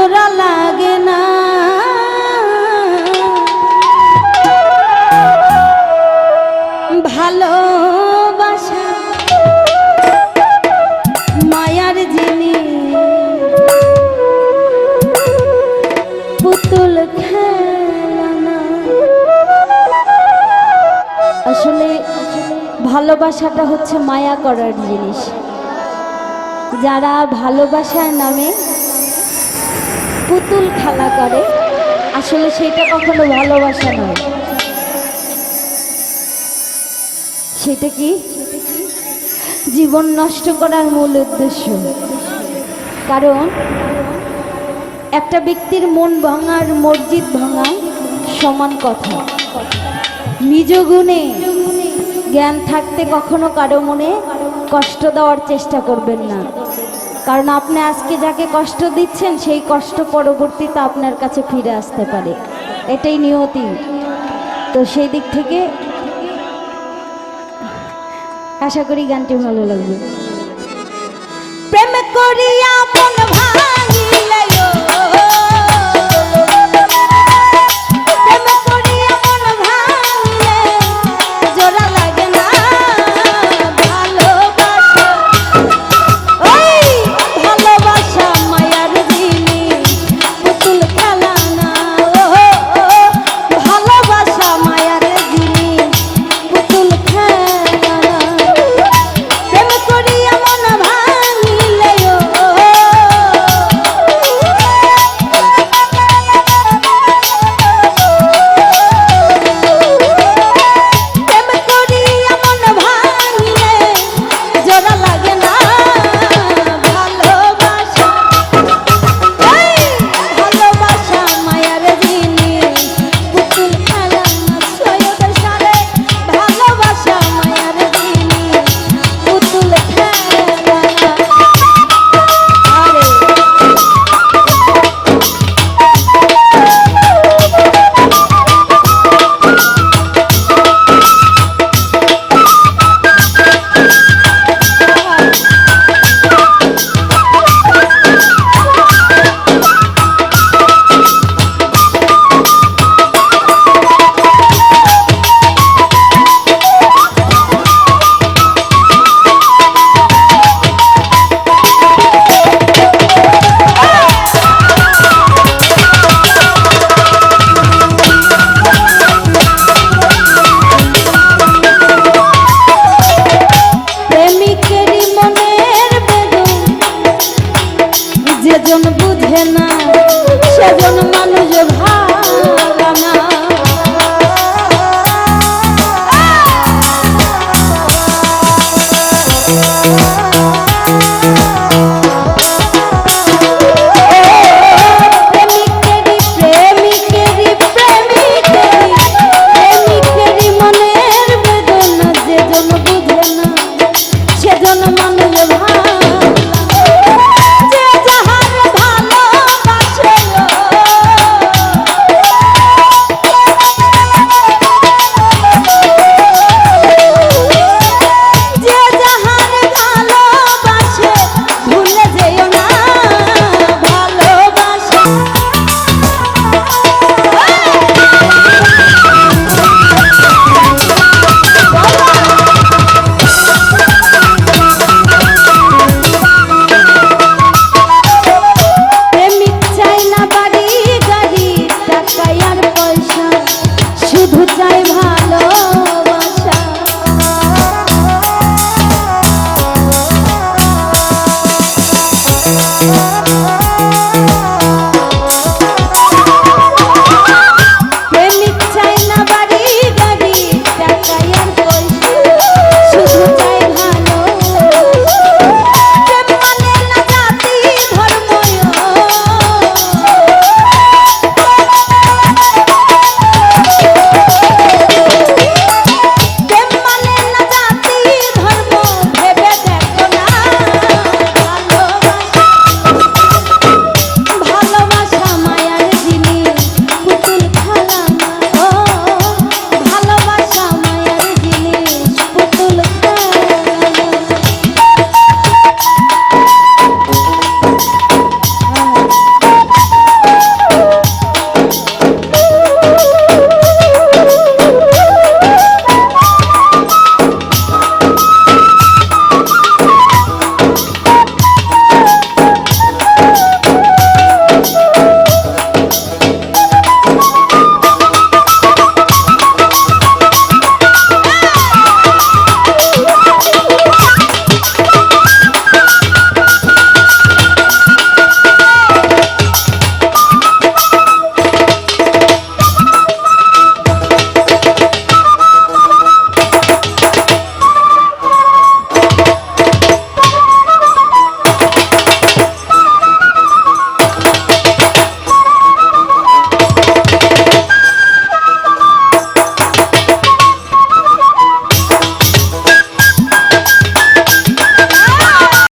আর তো জোড়া লাগে না। ভালোবাসা মায়ার জিনিস। পুতুল আসলে ভালোবাসাটা হচ্ছে মায়া করার জিনিস। যারা ভালোবাসার নামে পুতুল খেলা করে, আসলে সেটা কখনো ভালোবাসা নয়। সেটা কি? জীবন নষ্ট করার মূল উদ্দেশ্য। কারণ, একটা ব্যক্তির মন ভাঙার মসজিদ ভাঙা সমান কথা। নিজ গুণে জ্ঞান থাকতে কখনো কারও মনে কষ্ট দেওয়ার চেষ্টা করবেন না। কারণ আপনি আজকে যাকে কষ্ট দিচ্ছেন, সেই কষ্ট পরবর্তীতে আপনার কাছে ফিরে আসতে পারে। এটাই নিয়তি। তো সেই দিক থেকে আশা করি গানটি ভালো লাগবে। প্রেম করিয়া মন ভাঙিলে মানুষ ভালো না। মানুষ ভালো